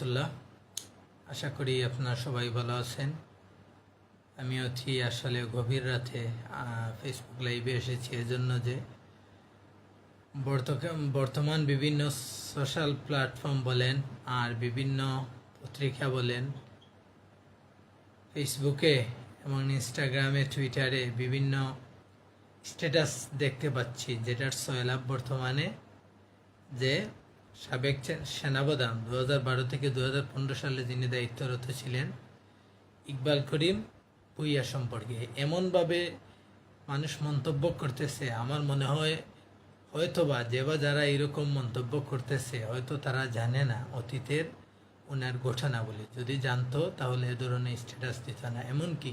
রহমতুল্লাহ। আশা করি আপনারা সবাই ভালো আছেন। আমি অতি আসলে গভীর রাতে ফেসবুক লাইভে এসেছি এজন্য যে বর্তমান বিভিন্ন সোশ্যাল প্ল্যাটফর্ম বলেন আর বিভিন্ন পত্রিকা বলেন ফেসবুকে এবং ইনস্টাগ্রামে টুইটারে বিভিন্ন স্ট্যাটাস দেখতে পাচ্ছি, যেটার সয়লাভ বর্তমানে যে সাবেক সেনাপ্রধান দু হাজার বারো থেকে দু হাজার পনেরো সালে যিনি দায়িত্বরত ছিলেন, ইকবাল করিম ভুইয়া সম্পর্কে। এমনভাবে মানুষ মন্তব্য করতেছে, আমার মনে হয় হয়তোবা যে বা যারা এরকম মন্তব্য করতেছে, হয়তো তারা জানে না অতীতের ওনার ঘটনাবলী। যদি জানতো, তাহলে এ ধরনের স্ট্যাটাস দিত না। এমনকি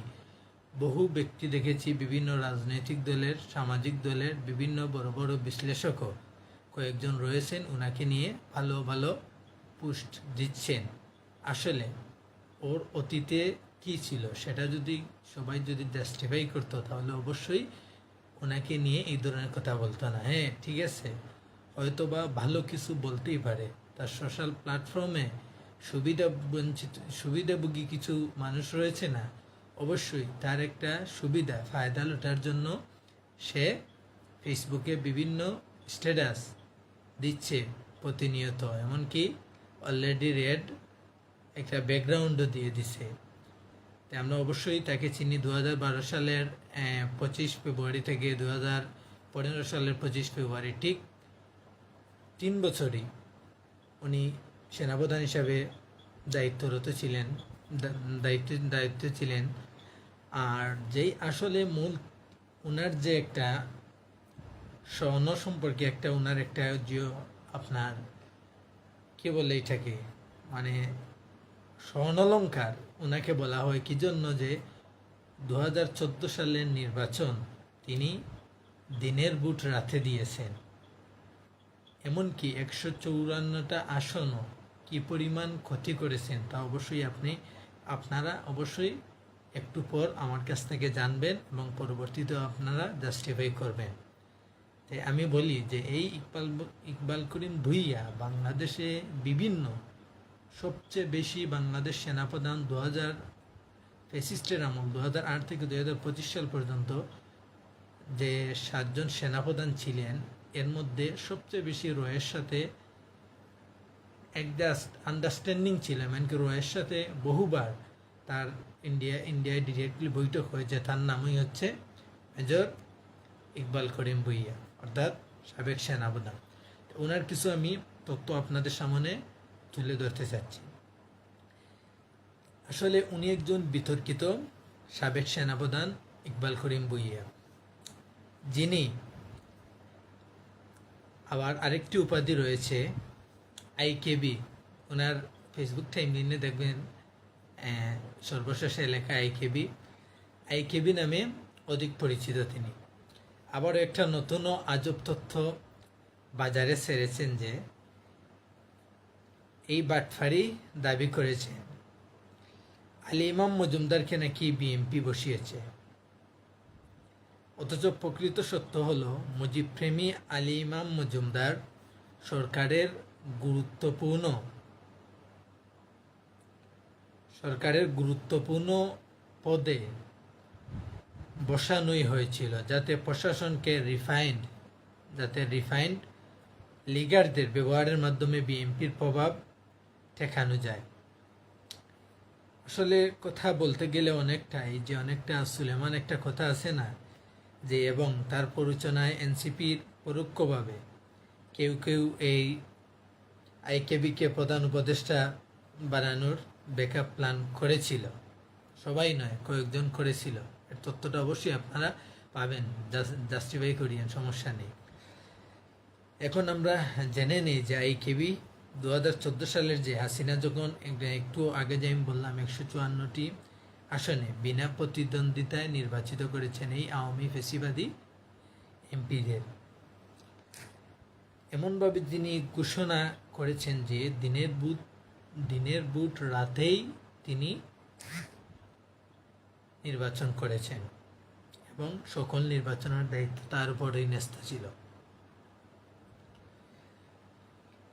বহু ব্যক্তি দেখেছি, বিভিন্ন রাজনৈতিক দলের, সামাজিক দলের, বিভিন্ন বড় বড় বিশ্লেষকও কয়েকজন রয়েছেন ওনাকে নিয়ে ভালো ভালো পোস্ট দিচ্ছেন। আসলে ওর অতীতে কি ছিল সেটা যদি সবাই যদি জাস্টিফাই করতো, তাহলে অবশ্যই ওনাকে নিয়ে এই ধরনের কথা বলতো না। হ্যাঁ ঠিক আছে। হয়তো বা ভালো কিছু বলতেই পারে। তার সোশ্যাল প্ল্যাটফর্মে সুবিধা বঞ্চিত সুবিধাভোগী কিছু মানুষ রয়েছে না। অবশ্যই তার একটা সুবিধা, ফায়দা লোটার জন্য সে ফেসবুকে বিভিন্ন স্ট্যাটাস দিচ্ছে প্রতিনিয়ত। এমনকি অলরেডি রেড একটা ব্যাকগ্রাউন্ডও দিয়ে দিছে। আমরা অবশ্যই তাকে চিনি। দু সালের পঁচিশ ফেব্রুয়ারি থেকে দু হাজার পনেরো সালের পঁচিশ ফেব্রুয়ারি ঠিক তিন বছরই উনি সেনাপ্রধান হিসাবে দায়িত্বরত ছিলেন দায়িত্ব, দায়িত্বে ছিলেন। আর যেই আসলে মূল ওনার যে একটা স্বর্ণ সম্পর্কে একটা ওনার একটা যে আপনার, কি বলে এটাকে? মানে স্বর্ণালঙ্কার ওনাকে বলা হয়। কি জন্য যে দু হাজার চোদ্দ সালের নির্বাচন তিনি দিনের বুট রাতে দিয়েছেন। এমনকি একশো চৌরান্নটা আসনও কি পরিমাণ ক্ষতি করেছেন তা অবশ্যই আপনি, আপনারা অবশ্যই একটু পর আমার কাছ থেকে জানবেন এবং পরবর্তীতে আপনারা জাস্টিফাই করবেন। তাই আমি বলি যে এই ইকবাল ইকবাল করিম ভুইয়া বাংলাদেশে বিভিন্ন, সবচেয়ে বেশি বাংলাদেশ সেনাপ্রধান দু হাজার ফেসিস্টের আমল দু হাজার আট থেকে দু হাজার পঁচিশ সাল পর্যন্ত যে সাতজন সেনাপ্রধান ছিলেন, এর মধ্যে সবচেয়ে বেশি রয়ের সাথে অ্যাডজাস্ট আন্ডারস্ট্যান্ডিং ছিল এমনকি রয়ের সাথে বহুবার তার ইন্ডিয়া, ইন্ডিয়ায় ডিরেক্টলি বৈঠক হয়েছে। তার নামই হচ্ছে মেজর ইকবাল করিম ভুইয়া। অর্থাৎ সাবেক সেনাপ্রধান। ওনার কিছু আমি তথ্য আপনাদের সামনে তুলে ধরতে চাচ্ছি। আসলে উনি একজন বিতর্কিত সাবেক সেনাপ্রধান ইকবাল করিম ভুইয়া। যিনি আবার আরেকটি উপাধি রয়েছে, আইকেবি। ওনার ফেসবুক টাইমলাইনে দেখবেন সর্বশেষ এলাকা আইকেবি। আইকেবি নামে অধিক পরিচিত তিনি। আবার একটা নতুন আজব তথ্য বাজারে ছেড়েছেন যে এই বাটফারি দাবি করেছেন আলী ইমাম মজুমদারকে নাকি বিএমপি বসিয়েছে। অথচ প্রকৃত সত্য হলো, মুজিবপ্রেমী আলী ইমাম মজুমদার সরকারের গুরুত্বপূর্ণ সরকারের গুরুত্বপূর্ণ পদে বসানোই হয়েছিল, যাতে প্রশাসনকে রিফাইন্ড যাতে রিফাইন্ড লিগারদের ব্যবহারের মাধ্যমে বিএনপির প্রভাব ঠেকানো যায়। আসলে কথা বলতে গেলে অনেকটা, এই যে অনেকটা সুলেমান একটা কথা আছে না, যে এবং তার প্ররোচনায় এনসিপির পরোক্ষভাবে কেউ কেউ এই আইকেবিকে প্রধান উপদেষ্টা বানানোর ব্যাকআপ প্ল্যান করেছিল। সবাই নয়, কয়েকজন করেছিল। তথ্যটা অবশ্যই আপনারা পাবেন। জাস্টিফাই করিয়েন, সমস্যা নেই। এখন আমরা জেনে নিই যে আইকেবি দু হাজার চোদ্দ সালের যে হাসিনা যখন একটু আগে যে আমি বললাম একশো চুয়ান্নটি আসনে বিনা প্রতিদ্বন্দ্বিতায় নির্বাচিত করেছেন এই আওয়ামী ফেসিবাদী এমপিদের। এমনভাবে তিনি ঘোষণা করেছেন যে দিনের বুথ দিনের বুট রাতেই তিনি নির্বাচন করেছেন এবং সকল নির্বাচনের দায়িত্ব তার উপরেই ন্যস্ত ছিল।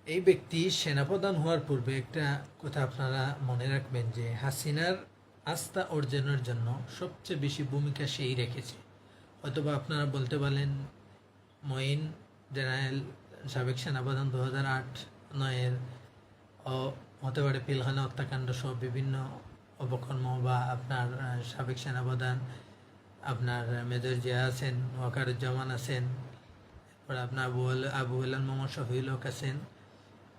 এই ব্যক্তি সেনাপ্রধান হওয়ার পূর্বে একটা কথা আপনারা মনে রাখবেন যে হাসিনার আস্থা অর্জনের জন্য সবচেয়ে বেশি ভূমিকা সেই রেখেছে। অথবা আপনারা বলতে পারেন, মঈন জেনারেল সাবেক সেনাপ্রধান দু হাজার আট নয়ের হতে পারে পিলখানা হত্যাকাণ্ড সহ বিভিন্ন অপকর্ম বা আপনার সাবেক সেনাপ্রধান, আপনার মেজর জিয়া আছেন, ওয়াকারুজ্জামান আছেন, এরপর আপনার আবু আবু আলাল মোহাম্মদ শফিউল হক আছেন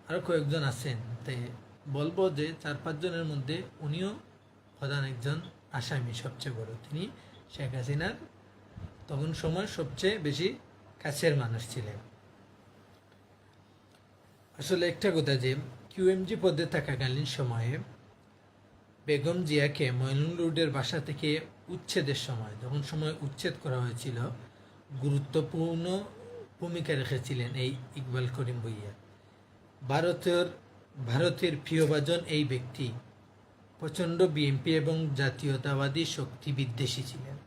আরও কয়েকজন আছেন। তাই বলব যে চার পাঁচজনের মধ্যে উনিও প্রধান একজন আসামি, সবচেয়ে বড়। তিনি শেখ হাসিনার তখন সময় সবচেয়ে বেশি কাছের মানুষ ছিলেন। আসলে একটা কথা যে কিউএমজি পদে থাকাকালীন সময়ে বেগম জিয়াকে মইনুল রোডের বাসা থেকে উচ্ছেদের সময় যখন সময় উচ্ছেদ করা হয়েছিল, গুরুত্বপূর্ণ ভূমিকা রেখেছিলেন এই ইকবাল করিম ভুইয়া। ভারতের ভারতের প্রিয়ভাজন এই ব্যক্তি প্রচণ্ড বিএনপি এবং জাতীয়তাবাদী শক্তি বিদ্বেষী ছিলেন।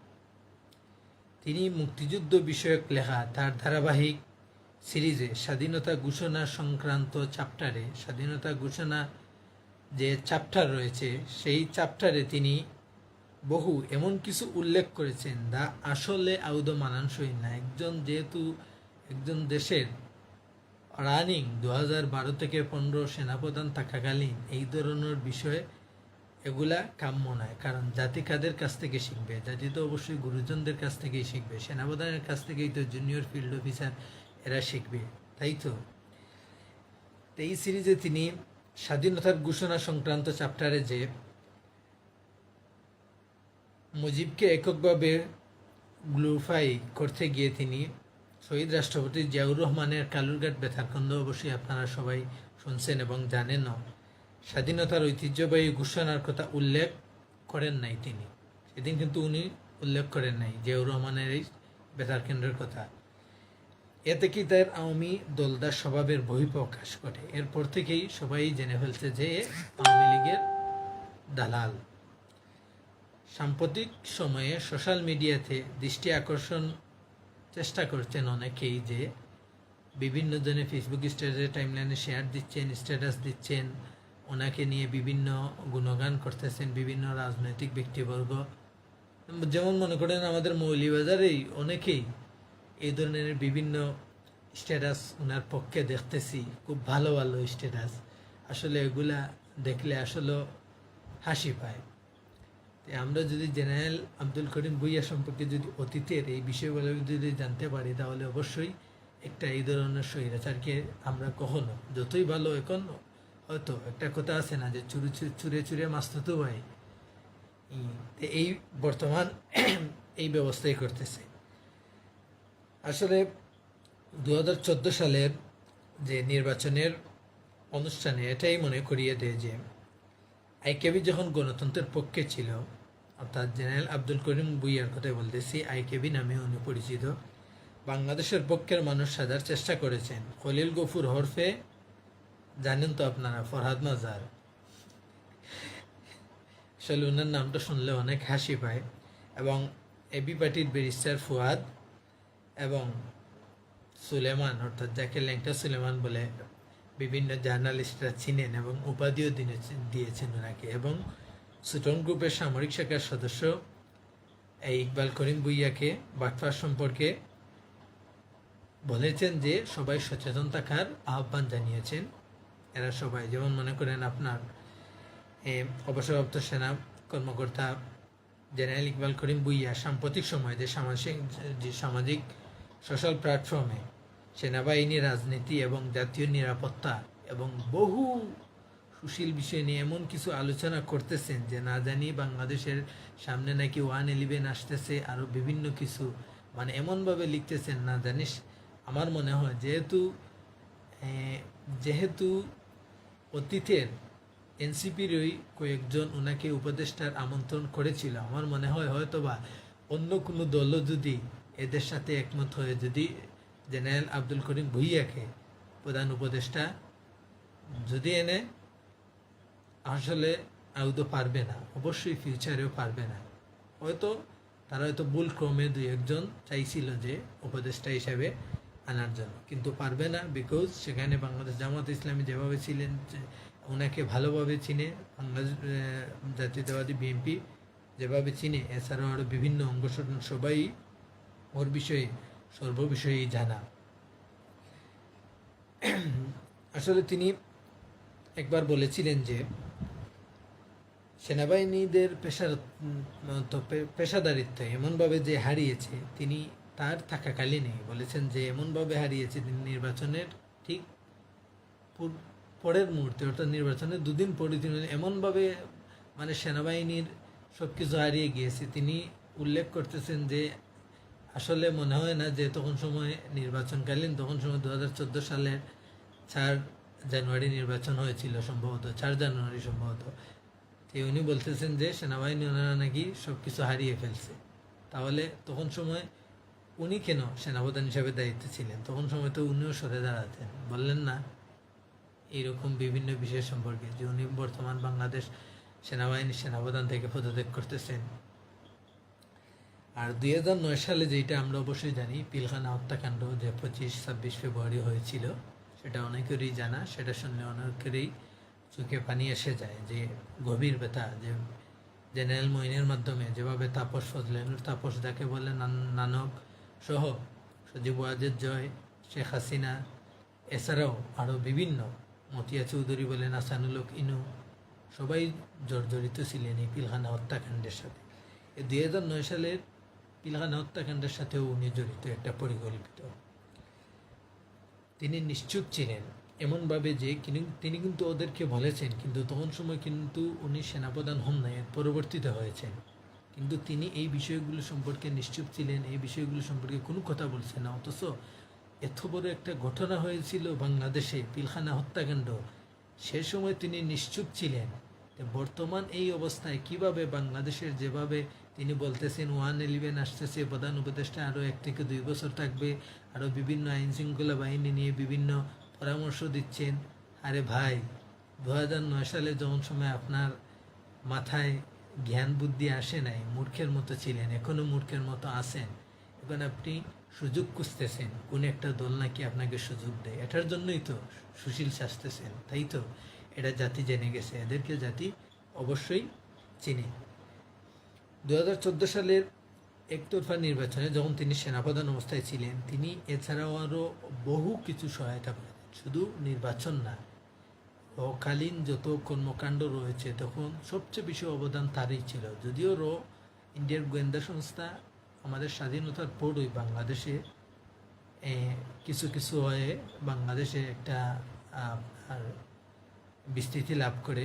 তিনি মুক্তিযুদ্ধ বিষয়ক লেখা তার ধারাবাহিক সিরিজে স্বাধীনতা ঘোষণা সংক্রান্ত চ্যাপ্টারে স্বাধীনতা ঘোষণা যে চ্যাপ্টার রয়েছে, সেই চ্যাপ্টারে তিনি বহু এমন কিছু উল্লেখ করেছেন যা আসলে আউদ মানানসই না। একজন যেহেতু একজন দেশের রানিং দু হাজার বারো থেকে পনেরো সেনাপ্রধান থাকাকালীন এই ধরনের বিষয়ে এগুলা কাম্য নয়, কারণ জাতি কাদের কাছ থেকে শিখবে। জাতি তো অবশ্যই গুরুজনদের কাছ থেকেই শিখবে, সেনাপ্রধানের কাছ থেকেই তো জুনিয়র ফিল্ড অফিসার এরা শিখবে, তাই তো? এই সিরিজে তিনি স্বাধীনতার ঘোষণা সংক্রান্ত চ্যাপ্টারে যে মুজিবকে এককভাবে গ্লোরিফাই করতে গিয়ে তিনি শহীদ রাষ্ট্রপতি জিয়াউর রহমানের কালুরঘাট বেতারখন্দ অবশ্যই আপনারা সবাই শুনছেন এবং জানেনও। স্বাধীনতার ঐতিহ্যবাহী ঘোষণার কথা উল্লেখ করেন নাই তিনি। সেদিন কিন্তু উনি উল্লেখ করেন নাই জিয়াউর রহমানের এই বেতার কেন্দ্রের কথা। এতে কি তার আওয়ামী দলদার স্বভাবের বহিঃপ্রকাশ করে এরপর থেকেই সবাই জেনে ফেলছে যে আওয়ামী লীগের দালাল। সাম্প্রতিক সময়ে সোশ্যাল মিডিয়াতে দৃষ্টি আকর্ষণ চেষ্টা করছেন অনেকেই যে বিভিন্ন জনে ফেসবুক স্ট্যাটাসে টাইমলাইনে শেয়ার দিচ্ছেন, স্ট্যাটাস দিচ্ছেন, ওনাকে নিয়ে বিভিন্ন গুণগান করতেছেন বিভিন্ন রাজনৈতিক ব্যক্তিবর্গ। যেমন মনে করেন আমাদের মৌলিবাজারেই অনেকেই এই ধরনের বিভিন্ন স্ট্যাটাস ওনার পক্ষে দেখতেছি। খুব ভালো ভালো স্ট্যাটাস আসলে এগুলা দেখলে আসলে হাসি পায়। আমরা যদি জেনারেল আব্দুল করিম ভুইয়া সম্পর্কে যদি অতীতের এই বিষয়গুলো যদি জানতে পারি, তাহলে অবশ্যই একটা এই ধরনের স্বৈরাচারকে আমরা কখনো, যতই ভালো এখন হয়তো একটা কথা আছে না যে চুরি চুরি, চুরে চুরে মাস্ত তো ভাই এই বর্তমান এই ব্যবস্থাই করতেছে। আসলে দু হাজার চোদ্দ সালের যে নির্বাচনের অনুষ্ঠানে এটাই মনে করিয়ে দেয় যে আইকেবি যখন গণতন্ত্রের পক্ষে ছিল, অর্থাৎ জেনারেল আব্দুল করিম বুইয়ার কথাই বলতেছি, আইকেবি নামে উনি পরিচিত বাংলাদেশের পক্ষের মানুষ সাজার চেষ্টা করেছেন। খলিল গফুর হরফে, জানেন তো আপনারা, ফরহাদ মাজার। আসলে ওনার নামটা শুনলে অনেক হাসি পায়। এবং এবি পার্টির ব্যারিস্টার ফুয়াদ এবং সুলেমান, অর্থাৎ যাকে ল্যাংটা সুলেমান বলে বিভিন্ন জার্নালিস্টরা চিনেন এবং উপাধিও দিয়েছেন ওনাকে এবং সুটন গ্রুপের সামরিক শাখার সদস্য এই ইকবাল করিম বুইয়াকে বাটফার সম্পর্কে বলেছেন যে সবাই সচেতন থাকার আহ্বান জানিয়েছেন। এরা সবাই, যেমন মনে করেন আপনার অবসরপ্রাপ্ত সেনা কর্মকর্তা জেনারেল ইকবাল করিম বুইয়া সাম্প্রতিক সময়ে যে সামাজিক যে সামাজিক সোশ্যাল প্ল্যাটফর্মে সেনাবাহিনী, রাজনীতি এবং জাতীয় নিরাপত্তা এবং বহু সুশীল বিষয় নিয়ে এমন কিছু আলোচনা করতেছেন যে না জানি বাংলাদেশের সামনে নাকি ওয়ান ইলেভেন আসতেছে আরও বিভিন্ন কিছু। মানে এমনভাবে লিখতেছেন, না জানিস আমার মনে হয় যেহেতু যেহেতু অতীতের এনসিপিরই কয়েকজন ওনাকে উপদেষ্টার আমন্ত্রণ করেছিল, আমার মনে হয় হয়তোবা অন্য কোনো দলও যদি এদের সাথে একমত হয়ে যদি জেনারেল আব্দুল করিম ভুইয়াকে প্রধান উপদেষ্টা যদি এনে, আসলে আদৌ পারবে না, অবশ্যই ফিউচারেও পারবে না। হয়তো তারা হয়তো ভুল ক্রমে দুই একজন চাইছিল যে উপদেষ্টা হিসাবে আনার জন্য, কিন্তু পারবে না বিকজ সেখানে বাংলাদেশ জামাত ইসলামী যেভাবে ছিলেন ওনাকে ভালোভাবে চিনে, বাংলাদেশ জাতীয়তাবাদী বিএনপি যেভাবে চিনে, এছাড়াও আরও বিভিন্ন অঙ্গ সবাই ওর বিষয়ে সর্ববিষয়েই জানা। আসলে তিনি একবার বলেছিলেন যে, সেনাবাহিনীদের পেশার পেশাদারিত্ব এমনভাবে যে হারিয়েছে, তিনি তার থাকাকালীনই বলেছেন যে, এমনভাবে হারিয়েছে তিনি নির্বাচনের ঠিক পূর- পরের মুহূর্তে, অর্থাৎ নির্বাচনের দুদিন পরে তিনি এমনভাবে মানে সেনাবাহিনীর সব কিছু হারিয়ে গিয়েছে, তিনি উল্লেখ করতেছেন যে আসলে মনে হয় না যে তখন সময় নির্বাচনকালীন, তখন সময় দু হাজার চোদ্দ সালের চার জানুয়ারি নির্বাচন হয়েছিল সম্ভবত, চার জানুয়ারি সম্ভবত। তো উনি বলতেছেন যে সেনাবাহিনী ওনারা নাকি সব কিছু হারিয়ে ফেলছে। তাহলে তখন সময় উনি কেন সেনাপ্রধান হিসাবে দায়িত্বে ছিলেন? তখন সময় তো উনিও সরে দাঁড়াতেন। বললেন না এইরকম বিভিন্ন বিষয় সম্পর্কে যে উনি বর্তমান বাংলাদেশ সেনাবাহিনীর সেনাপ্রধান থেকে পদত্যাগ করতেছেন। আর দুই হাজার নয় সালে যেটা আমরা অবশ্যই জানি, পিলখানা হত্যাকাণ্ড যে পঁচিশ, ছাব্বিশ ফেব্রুয়ারি হয়েছিল, সেটা অনেকেরই জানা, সেটা শুনলে অনেকেরই চোখে পানি এসে যায় যে গভীর ব্যথা, যে জেনারেল মইনের মাধ্যমে যেভাবে তাপস ফজলেনুর তাপস যাকে বলে নান- নানক সহ সজীব ওয়াজেদ জয়, শেখ হাসিনা, এছাড়াও আরও বিভিন্ন, মতিয়া চৌধুরী বলেন আসানুলক ইনু, সবাই জর্জরিত ছিলেন এই পিলখানা হত্যাকাণ্ডের সাথে। দুই হাজার নয় সালের পিলখানা হত্যাকাণ্ডের সাথেও উনি জড়িত একটা পরিকল্পিত। তিনি নিশ্চুপ ছিলেন, এমনভাবে যে তিনি কিন্তু ওদেরকে বলেছেন, কিন্তু তখন সময় কিন্তু উনি সেনাপ্রধান হন নাই, পরবর্তীতে হয়েছেন। কিন্তু তিনি এই বিষয়গুলো সম্পর্কে নিশ্চুপ ছিলেন, এই বিষয়গুলো সম্পর্কে কোনো কথা বলছেন না। অথচ এত বড় একটা ঘটনা হয়েছিল বাংলাদেশে, পিলখানা হত্যাকাণ্ড। সে সময় তিনি নিশ্চুপ ছিলেন। বর্তমান এই অবস্থায় কীভাবে বাংলাদেশের যেভাবে তিনি বলতেছেন, ওয়ান ইলেভেন আসতেছে, প্রধান উপদেষ্টা আরও এক থেকে দুই বছর থাকবে, আরও বিভিন্ন আইন শৃঙ্খলা বাহিনী নিয়ে বিভিন্ন পরামর্শ দিচ্ছেন। আরে ভাই দু হাজার নয় সালে যখন সময় আপনার মাথায় জ্ঞান বুদ্ধি আসে নাই, মূর্খের মতো ছিলেন এখনও মূর্খের মতো আছেন, এখন আপনি সুযোগ খুঁজতেছেন, কোন একটা দল নাকি আপনাকে সুযোগ দেয়। এটার জন্যই তো সুশীল শাসতেছেন, তাই তো? এটা জাতি জেনে গেছে, এদেরকে জাতি অবশ্যই চিনে। দু হাজার চোদ্দ সালের একতরফা নির্বাচনে যখন তিনি সেনাপ্রধান অবস্থায় ছিলেন, তিনি এছাড়াও আরও বহু কিছু সহায়তা করেন। শুধু নির্বাচন না কালীন যত কর্মকাণ্ড রয়েছে, তখন সবচেয়ে বেশি অবদান তারই ছিল। যদিও র, ইন্ডিয়ার গোয়েন্দা সংস্থা, আমাদের স্বাধীনতার পরই বাংলাদেশে কিছু কিছু হয়ে বাংলাদেশে একটা বিস্তৃতি লাভ করে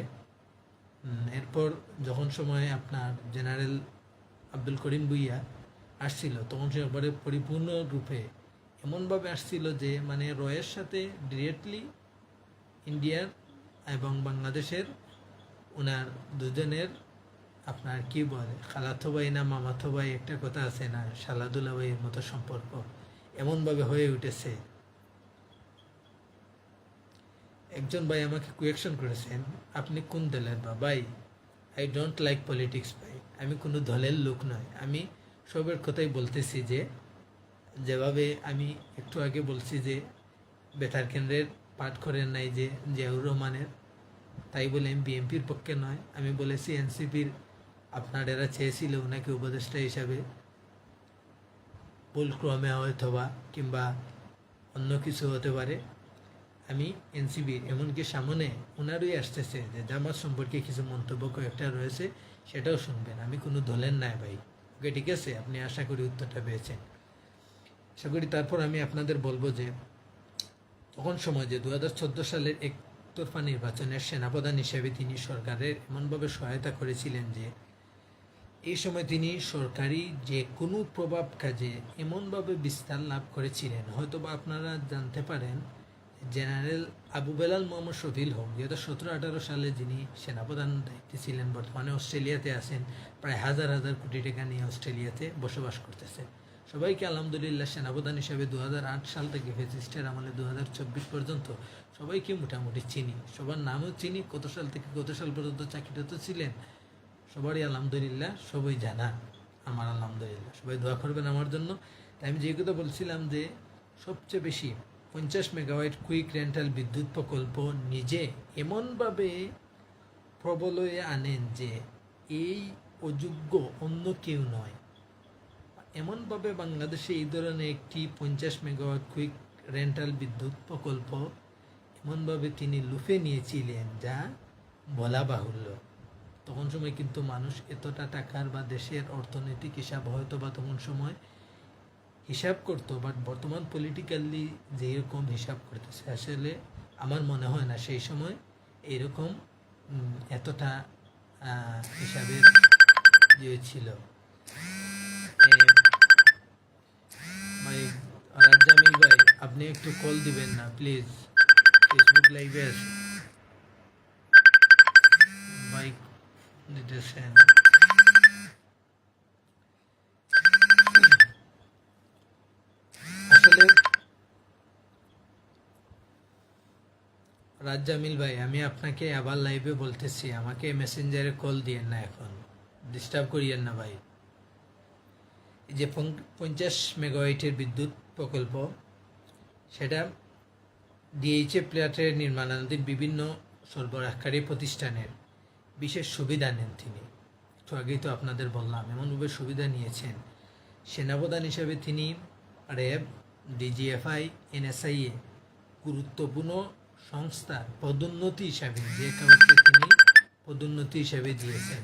এরপর যখন সময় আপনার জেনারেল আব্দুল করিম ভুইয়া আসছিল, তখন সে একবারে পরিপূর্ণ রূপে এমনভাবে আসছিল যে মানে রয়ের সাথে ডিরেক্টলি ইন্ডিয়ার এবং বাংলাদেশের ওনার দুজনের আপনার কি বলে, খালাতো ভাই না মামাতো ভাই একটা কথা আছে না সালাদুল্লা ভাইয়ের মতো সম্পর্ক এমনভাবে হয়ে উঠেছে। একজন ভাই আমাকে কুয়েকশন করেছেন, আপনি কোন দলের বা ভাই আই ডোন্ট লাইক পলিটিক্স ভাই। আমি কোনো দলের লোক নয়। আমি সবের কথাই বলতেছি যে, যেভাবে আমি একটু আগে বলছি যে, বেতার কেন্দ্রের পাঠ করেন নাই যে জিয়াউর রহমানের। তাই বলে আমি বিএনপির পক্ষে নয়। আমি বলেছি এনসিপির, আপনার এরা চেয়েছিল ওনাকে উপদেষ্টা হিসাবে। ভুলক্রমে হয়তোবা কিংবা অন্য কিছু হতে পারে। আমি এনসিবির, এমনকি সামনে ওনারই আসতেছে যে জামাত সম্পর্কে কিছু মন্তব্য কয়েকটা রয়েছে, সেটাও শুনবেন। আমি কোনো দলের নাই ভাই। ওকে, ঠিক আছে? আপনি আশা করি উত্তরটা পেয়েছেন। আশা করি তারপর আমি আপনাদের বলব যে, তখন সময় যে দু সালের একতরফা নির্বাচনের সেনাপ্রধান হিসেবে তিনি সরকারের এমনভাবে সহায়তা করেছিলেন যে, এই সময় তিনি সরকারি যে কোনো প্রভাব কাজে এমনভাবে বিস্তার লাভ করেছিলেন। হয়তোবা আপনারা জানতে পারেন জেনারেল আবু বেলাল মোহাম্মদ শফিল হোক দু হাজার সতেরো আঠারো সালে যিনি সেনাপ্রধান দায়িত্বে ছিলেন, বর্তমানে অস্ট্রেলিয়াতে আছেন, প্রায় হাজার হাজার কোটি টাকা নিয়ে অস্ট্রেলিয়াতে বসবাস করতেছেন। সবাইকে আলহামদুলিল্লাহ সেনাপ্রধান হিসেবে দু সাল থেকে ফেসিস্টের আমলে দু হাজার চব্বিশ পর্যন্ত সবাইকে মোটামুটি চিনি। সবার নামও চিনি, কত সাল থেকে কত সাল পর্যন্ত চাকরিরত ছিলেন, সবারই আলহামদুলিল্লাহ, সবাই জানা, আমার আলহামদুলিল্লাহ। সবাই দোয়া করবেন আমার জন্য। তাই আমি যে কথা বলছিলাম যে সবচেয়ে বেশি পঞ্চাশ মেগাওয়াট কুইক রেন্টাল বিদ্যুৎ প্রকল্প নিজে এমনভাবে প্রবলয়ে আনেন যে এই অযোগ্য অন্য কেউ নয়। এমনভাবে বাংলাদেশে এই ধরনের একটি পঞ্চাশ মেগাওয়াট কুইক রেন্টাল বিদ্যুৎ প্রকল্প এমনভাবে তিনি লুফে নিয়েছিলেন, যা বলা বাহুল্য। তখন সময় কিন্তু মানুষ এতটা টাকার বা দেশের অর্থনৈতিক হিসাব হয়তো বা তখন সময় হিসাব করতো বাট বর্তমান পলিটিক্যালি যেরকম হিসাব করতেছে, আসলে আমার মনে হয় না সেই সময় এরকম এতটা হিসাবের ইয়ে ছিল। ভাই, রাজ্জামিল ভাই, আপনি একটু কল দিবেন না প্লিজ ফেসবুক লাইভে আসুন ভাই দিতেছেন রাজ্জামিল ভাই, আমি আপনাকে আবার লাইভে বলতেছি, আমাকে মেসেঞ্জারে কল দিয়েন না এখন। ডিস্টার্ব করিয়েন না ভাই। এই যে পঞ্চ- পঞ্চাশ মেগাওয়াইটের বিদ্যুৎ প্রকল্প, সেটা ডিএইচএ প্লেয়ারের নির্মাণাধীন বিভিন্ন সরবরাহকারী প্রতিষ্ঠানের বিশেষ সুবিধা নেন তিনি। একটু আগেই তো আপনাদের বললাম, এমনভাবে সুবিধা নিয়েছেন। সেনাপ্রধান হিসেবে তিনি র্যাব ডিজিএফআই এনএসআইএ গুরুত্বপূর্ণ সংস্থার পদোন্নতি হিসাবে যে কাউকে তিনি পদোন্নতি হিসাবে দিয়েছেন।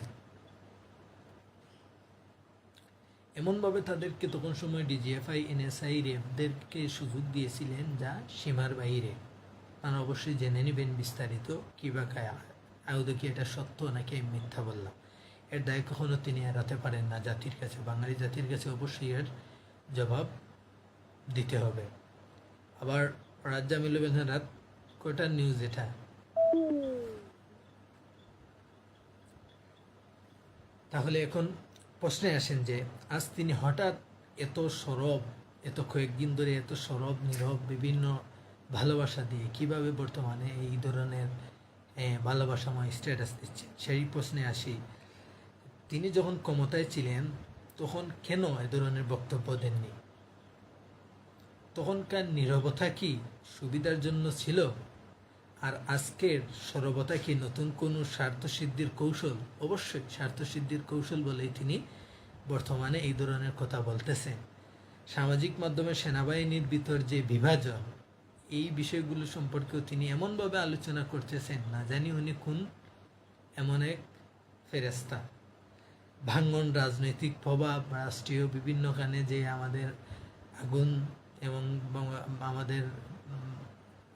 এমনভাবে তাদেরকে তখন সময় ডিজিএফআই, এনএসআই রেফদেরকে সুযোগ দিয়েছিলেন যা সীমার বাইরে আপনারা অবশ্যই জেনে নেবেন বিস্তারিত কী বা কায়। আয়ুধ কি এটা সত্য নাকি মিথ্যা বললাম? এর দায় কখনো তিনি এড়াতে পারেন না জাতির কাছে। বাঙালি জাতির কাছে অবশ্যই এর জবাব দিতে হবে। আবার রাজ্জামিল রাত কটার নিউজ এটা? তাহলে এখন প্রশ্নে আসেন যে, আজ তিনি হঠাৎ এত সরব, এত কয়েকদিন ধরে এত সরব, নীরব, বিভিন্ন ভালোবাসা দিয়ে কীভাবে বর্তমানে এই ধরনের ভালোবাসাময় স্ট্যাটাস দিচ্ছেন? সেই প্রশ্নে আসি। তিনি যখন ক্ষমতায় ছিলেন, তখন কেন এ ধরনের বক্তব্য দেননি? তখনকার নীরবতা কি সুবিধার জন্য ছিল? আর আজকের সরবতা কি নতুন কোনো স্বার্থসিদ্ধির কৌশল? অবশ্যই স্বার্থসিদ্ধির কৌশল বলেই তিনি বর্তমানে এই ধরনের কথা বলতেছেন। সামাজিক মাধ্যমে সেনাবাহিনীর ভিতর যে বিভাজন, এই বিষয়গুলো সম্পর্কেও তিনি এমনভাবে আলোচনা করতেছেন, না জানি উনি কোন এমন এক ফেরেস্তা ভাঙ্গন রাজনৈতিক প্রভাব, রাষ্ট্রীয় বিভিন্নখানে যে আমাদের আগুন এবং আমাদের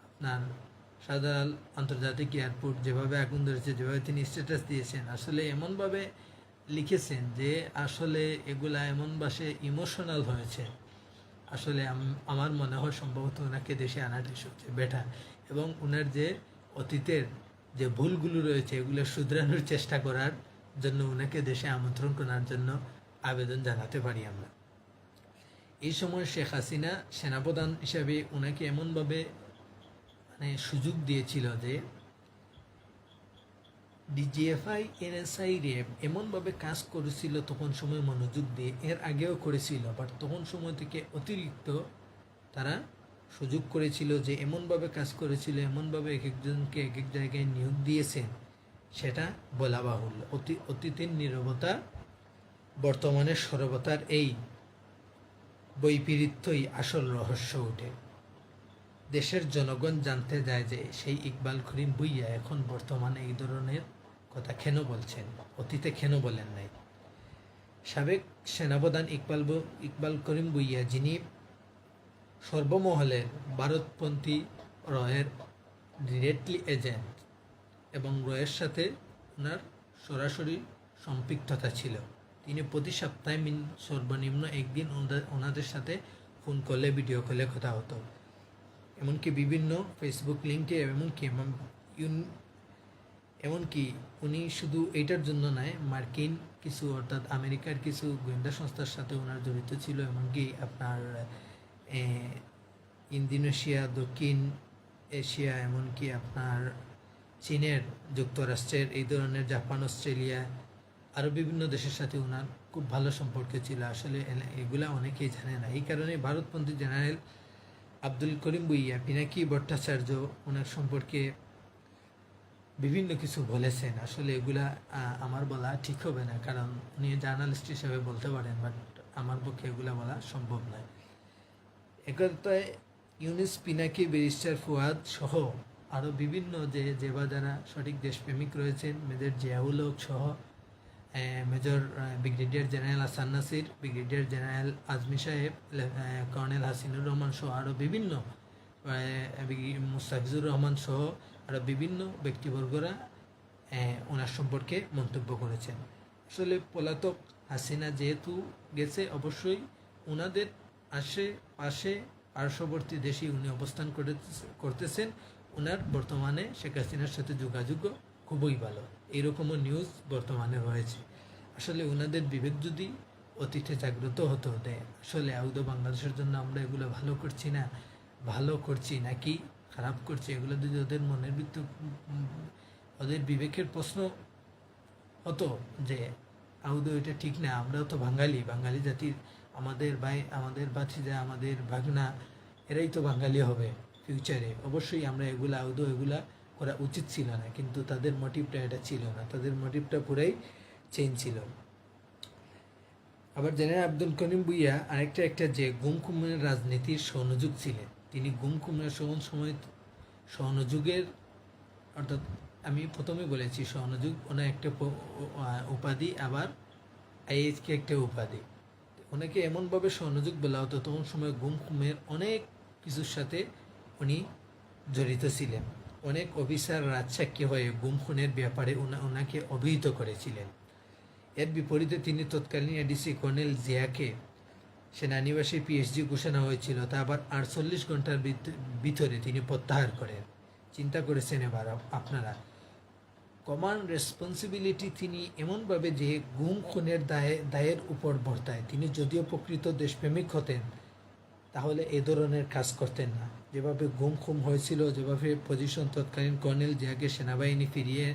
আপনার সাধারণ আন্তর্জাতিক এয়ারপোর্ট যেভাবে আগুন ধরেছে, যেভাবে তিনি স্ট্যাটাস দিয়েছেন, আসলে এমনভাবে লিখেছেন যে আসলে এগুলা এমন বাসে ইমোশনাল হয়েছে। আসলে আম- আমার মনে হয় সম্ভবত ওনাকে দেশে আনাটাই সবচেয়ে বেটা এবং ওনার যে অতীতের যে ভুলগুলো রয়েছে, এগুলো শুধরানোর চেষ্টা করার জন্য ওনাকে দেশে আমন্ত্রণ করার জন্য আবেদন জানাতে পারি আমরা। এই সময় শেখ হাসিনা সেনাপ্রধান হিসাবে ওনাকে এমনভাবে মানে সুযোগ দিয়েছিল যে ডিজিএফআই, এনএসআই, র্যাব এমনভাবে কাজ করেছিল তখন সময় মনোযোগ দিয়ে, এর আগেও করেছিল বাট তখন সময় থেকে অতিরিক্ত তারা সুযোগ করেছিল যে এমনভাবে কাজ করেছিল, এমনভাবে এক একজনকে এক এক জায়গায় নিয়োগ দিয়েছেন সেটা বলা বাহুল্য। অতি, অতীতের নীরবতা বর্তমানে সরবতার এই বৈপরীত্যই আসল রহস্য ওঠে। দেশের জনগণ জানতে যায় যে সেই ইকবাল করিম বুইয়া এখন বর্তমানে এই ধরনের কথা কেন বলছেন? অতীতে কেন বলেন নাই? সাবেক সেনাপ্রধান ইকবাল ইকবাল করিম বুইয়া যিনি সর্বমহলের ভারতপন্থী রয়ের ডিরেক্টলি এজেন্ট এবং রয়ের সাথে ওনার সরাসরি সম্পৃক্ততা ছিল। তিনি প্রতি সপ্তাহে মিন সর্বনিম্ন একদিন ওনাদের সাথে ফোন কলে ভিডিও কলে কথা হতো। এমনকি বিভিন্ন ফেসবুক লিঙ্কে এমনকি এমনকি উনি শুধু এইটার জন্য নয়, মার্কিন কিছু অর্থাৎ আমেরিকার কিছু গোয়েন্দা সংস্থার সাথে ওনার জড়িত ছিল, এমনকি আপনার ইন্দোনেশিয়া, দক্ষিণ এশিয়া, এমনকি আপনার চীনের যুক্তরাষ্ট্রের, এই ধরনের জাপান, অস্ট্রেলিয়া আরও বিভিন্ন দেশের সাথে ওনার খুব ভালো সম্পর্ক ছিল। আসলে এগুলা অনেকেই জানে না। এই কারণে ভারতপন্থী জেনারেল আব্দুল করিম বুইয়া পিনাকি ভট্টাচার্য, ওনার সম্পর্কে বিভিন্ন কিছু বলেছেন। আসলে এগুলা আমার বলা ঠিক হবে না, কারণ উনি জার্নালিস্ট হিসেবে বলতে পারেন, বাট আমার পক্ষে এগুলা বলা সম্ভব নয়। একতায় ইউনিস পিনাকি, ব্যারিস্টার ফুয়াদ সহ আরও বিভিন্ন যে যে বা যারা সঠিক দেশপ্রেমিক রয়েছেন, মেজর জিয়াউল সহ major brigadier general Hasan Nasir, brigadier general Azmi সাহেব কর্নেল হাসিনুর রহমান সহ আরও বিভিন্ন মুস্তাফিজুর রহমান সহ আরও বিভিন্ন ব্যক্তিবর্গরা ওনার সম্পর্কে মন্তব্য করেছেন। আসলে পলাতক হাসিনা যেহেতু গেছে, অবশ্যই ওনাদের আশে পাশে পার্শ্ববর্তী দেশে উনি অবস্থান করে করতেছেন। ওনার বর্তমানে শেখ হাসিনার সাথে যোগাযোগ খুবই ভালো। এইরকমও নিউজ বর্তমানে রয়েছে। আসলে ওনাদের বিবেক যদি অতীতে জাগ্রত হতো দেয় আসলে আউদ বাংলাদেশের জন্য আমরা এগুলো ভালো করছি না, ভালো করছি নাকি খারাপ করছি, এগুলো যদি ওদের মনের বৃত্ত ওদের বিবেকের প্রশ্ন হতো যে আউদো এটা ঠিক না, আমরাও তো বাঙালি বাঙালি জাতির আমাদের ভাই, আমাদের বাছিজা আমাদের ভাগনা, এরাই তো বাঙালি হবে ফিউচারে অবশ্যই আমরা এগুলা, আউদো এগুলা করা উচিত ছিল না, কিন্তু তাদের মোটিভটা এটা ছিল না। তাদের মোটিভটা পুরাই চেঞ্জ ছিল। আবার জেনারেল আব্দুল করিম বুইয়া আরেকটা একটা যে গুম খুমের রাজনীতির সহযোগ ছিলেন। তিনি গুম খুমের সমান সময় সহযোগের অর্থাৎ আমি প্রথমে বলেছি সহযোগ ওনার একটা উপাধি, আবার আইএইচকে একটা উপাধি। ওনাকে এমনভাবে সহযোগ বলা হতো, তখন সময় গুম খুমের অনেক কিছুর সাথে উনি জড়িত ছিলেন। অনেক অফিসার রাজসাক্ষী হয়ে গুম খুনের ব্যাপারে ওনা ওনাকে অভিহিত করেছিলেন। এর বিপরীতে তিনি তৎকালীন এডিসি কর্নেল জিয়াকে সেনানিবাসে পিএইচডি ঘোষণা হয়েছিল, তা আবার আটচল্লিশ ঘণ্টার ভিত- ভিতরে তিনি প্রত্যাহার করেন। চিন্তা করেছেন এবার আপনারা। কমান্ড রেসপন্সিবিলিটি তিনি এমনভাবে যে গুম খুনের দায়ে দায়ের উপর বর্তায়, তিনি যদিও প্রকৃত দেশপ্রেমিক হতেন, তাহলে এ ধরনের কাজ করতেন না। যেভাবে গুম খুম হয়েছিল, যেভাবে পজিশন তৎকালীন কর্নেল জিয়াকে সেনাবাহিনী ফিরিয়ে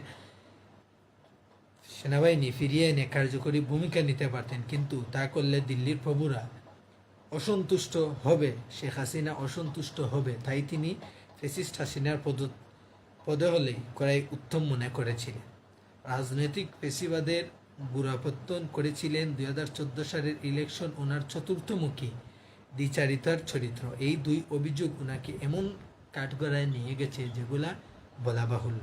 সেনাবাহিনী ফিরিয়ে এনে কার্যকরী ভূমিকা নিতে পারতেন, কিন্তু তা করলে দিল্লির প্রভুরা অসন্তুষ্ট হবে, শেখ হাসিনা অসন্তুষ্ট হবে, তাই তিনি ফেসিস্ট হাসিনার পদ, পদে হলেই করাই উত্তম মনে করেছিলেন। রাজনৈতিক পেশিবাদের গুড়াপত্তন করেছিলেন দুই হাজার চোদ্দ সালের ইলেকশন ওনার চতুর্থমুখী। দ্বিচারিতার চরিত্র। এই দুই অভিযোগ ওনাকে এমন কাঠগড়ায় নিয়ে গেছে যেগুলা বলা বাহুল্য।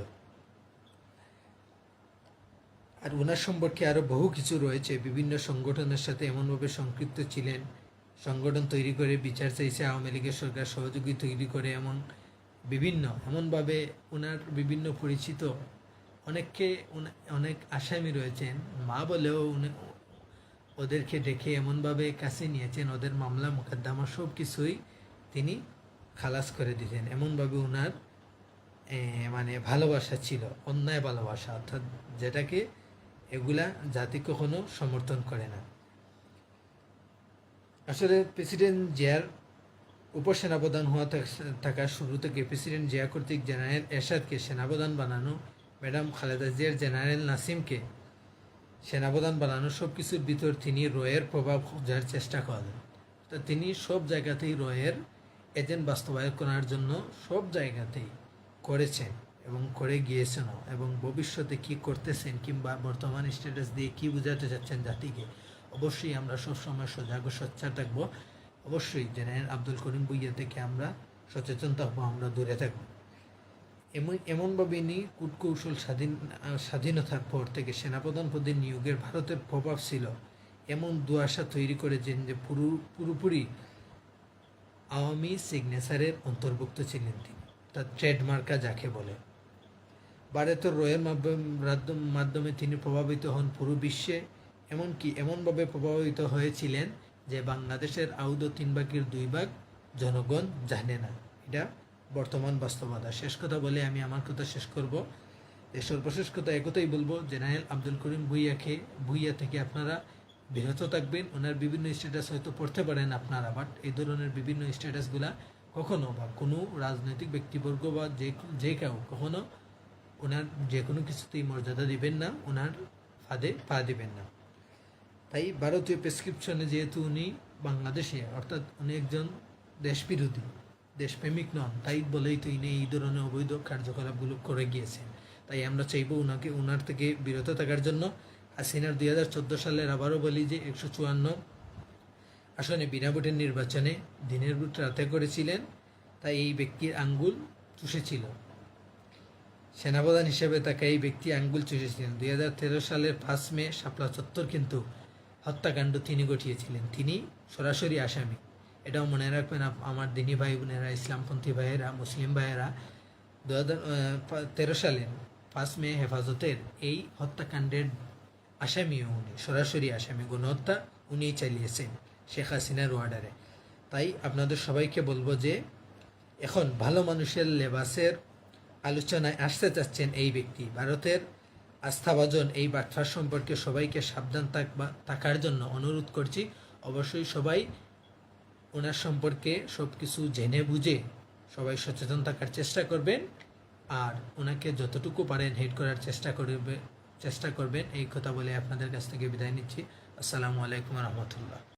আর ওনার সম্পর্কে আরও বহু কিছু রয়েছে। বিভিন্ন সংগঠনের সাথে এমনভাবে সম্পৃক্ত ছিলেন। সংগঠন তৈরি করে, বিচার চাইছে, আওয়ামী লীগের সরকার সহযোগী তৈরি করে এমন বিভিন্ন। এমনভাবে ওনার বিভিন্ন পরিচিত অনেককে অনেক আসামি রয়েছেন। মা বলেও ওদেরকে ডেকে এমনভাবে কাছে নিয়েছেন, ওদের মামলা, মোকদ্দমা সব কিছুই তিনি খালাস করে দিতেন। এমনভাবে ওনার মানে ভালোবাসা ছিল, অন্যায় ভালোবাসা, অর্থাৎ যেটাকে এগুলা জাতি কখনো সমর্থন করে না। আসলে প্রেসিডেন্ট জিয়ার উপসেনাপ্রধান হওয়া থাক- শুরু থেকে প্রেসিডেন্ট জিয়া কর্তৃক জেনারেল এরশাদকে সেনাপ্রধান বানানো, ম্যাডাম খালেদা জিয়ার জেনারেল নাসিমকে সেনাপ্রধান বানানো সব কিছুর ভিতর তিনি রয়ের প্রভাব খোঁজার চেষ্টা করেন। তো তিনি সব জায়গাতেই রয়ের এজেন্ট বাস্তবায়ন করার জন্য সব জায়গাতেই করেছেন এবং করে গিয়েছেনও এবং ভবিষ্যতে কি করতেছেন কিংবা বর্তমান স্ট্যাটাস দিয়ে কি বোঝাতে চাচ্ছেন জাতিকে অবশ্যই আমরা সবসময় সজাগ ও সোচ্চার থাকব। অবশ্যই জেনারেল আব্দুল করিম বুইয়া থেকে আমরা সচেতন থাকব, আমরা দূরে থাকব। এমন এমনভাবে ইনি কূটকৌশল স্বাধীন স্বাধীনতার পর থেকে সেনাপ্রধান পদে নিয়োগের ভারতের প্রভাব ছিল। এমন দুয়াশা তৈরি করেছেন যে পুরো পুরোপুরি আওয়ামী সিগনেচারের অন্তর্ভুক্ত ছিলেন তিনি। তার ট্রেডমার্কা যাকে বলে। ভারতের রয়ের মাধ্যম- মাধ্যমে তিনি প্রভাবিত হন পুরো বিশ্বে। এমনকি এমনভাবে প্রভাবিত হয়েছিলেন যে বাংলাদেশের আউদ তিন ভাগের দুই ভাগ জনগণ জানে না। এটা বর্তমান বাস্তবতা। শেষ কথা বলে আমি আমার কথা শেষ করব। সর্বশেষ কথা একথাই বলব, জেনারেল আব্দুল করিম ভুইয়াকে, ভুইয়া থেকে আপনারা বিরত থাকবেন। ওনার বিভিন্ন স্ট্যাটাস হয়তো পড়তে পারেন আপনারা বাট এই ধরনের বিভিন্ন স্ট্যাটাসগুলা কখনো বা কোনো রাজনৈতিক ব্যক্তিবর্গ বা যে যে কেউ কখনো ওনার যে কোনো কিছুতেই মর্যাদা দিবেন না, ওনার ফাঁদে পা দিবেন না। তাই ভারতীয় প্রেসক্রিপশনে যেহেতু উনি বাংলাদেশে, অর্থাৎ উনি একজন দেশবিরোধী দেশপ্রেমিক নন, তাই বলেই তো ইনি এই ধরনের অবৈধ কার্যকলাপগুলো করে গিয়েছেন। তাই আমরা চাইব উনাকে, উনার থেকে বিরত থাকার জন্য। হাসিনার দুই হাজার চোদ্দ সালের আবারও বলি যে, একশো চুয়ান্ন আসনে বিনা ভোটের নির্বাচনে দিনের ভোট রাতে করেছিলেন, তাই এই ব্যক্তির আঙ্গুল চুষেছিল সেনাপ্রধান হিসেবে তাকে এই ব্যক্তি আঙ্গুল চুষেছিলেন। দুই হাজার তেরো সালের পাঁচ মে, শাপলা চত্বর কিন্তু হত্যাকাণ্ড তিনি ঘটিয়েছিলেন। তিনি সরাসরি আসামি। এটাও মনে রাখবেন আমার দিনী ভাই বোনেরা, ইসলামপন্থী ভাইয়েরা, মুসলিম ভাইয়েরা দু হাজার তেরো সালের পাঁচ মে হেফাজতের এই হত্যাকাণ্ডের আসামিও উনি, সরাসরি আসামি, গণহত্যা উনিই চালিয়েছেন শেখ হাসিনার ওয়ার্ডারে। তাই আপনাদের সবাইকে বলব যে এখন ভালো মানুষের লেবাসের আলোচনায় আসতে চাচ্ছেন এই ব্যক্তি। ভারতের আস্থাভাজন এই বাটফার সম্পর্কে সবাইকে সাবধান থাকবা থাকার জন্য অনুরোধ করছি। অবশ্যই সবাই ওনার সম্পর্কে সব কিছু জেনে বুঝে সবাই সচেতন থাকার চেষ্টা করবেন আর ওনাকে যতটুকু পারেন হেড করার চেষ্টা করবে, চেষ্টা করবেন। এই কথা বলে আপনাদের কাছ থেকে বিদায় নিচ্ছি। আসসালামু আলাইকুম রহমতুল্লাহ।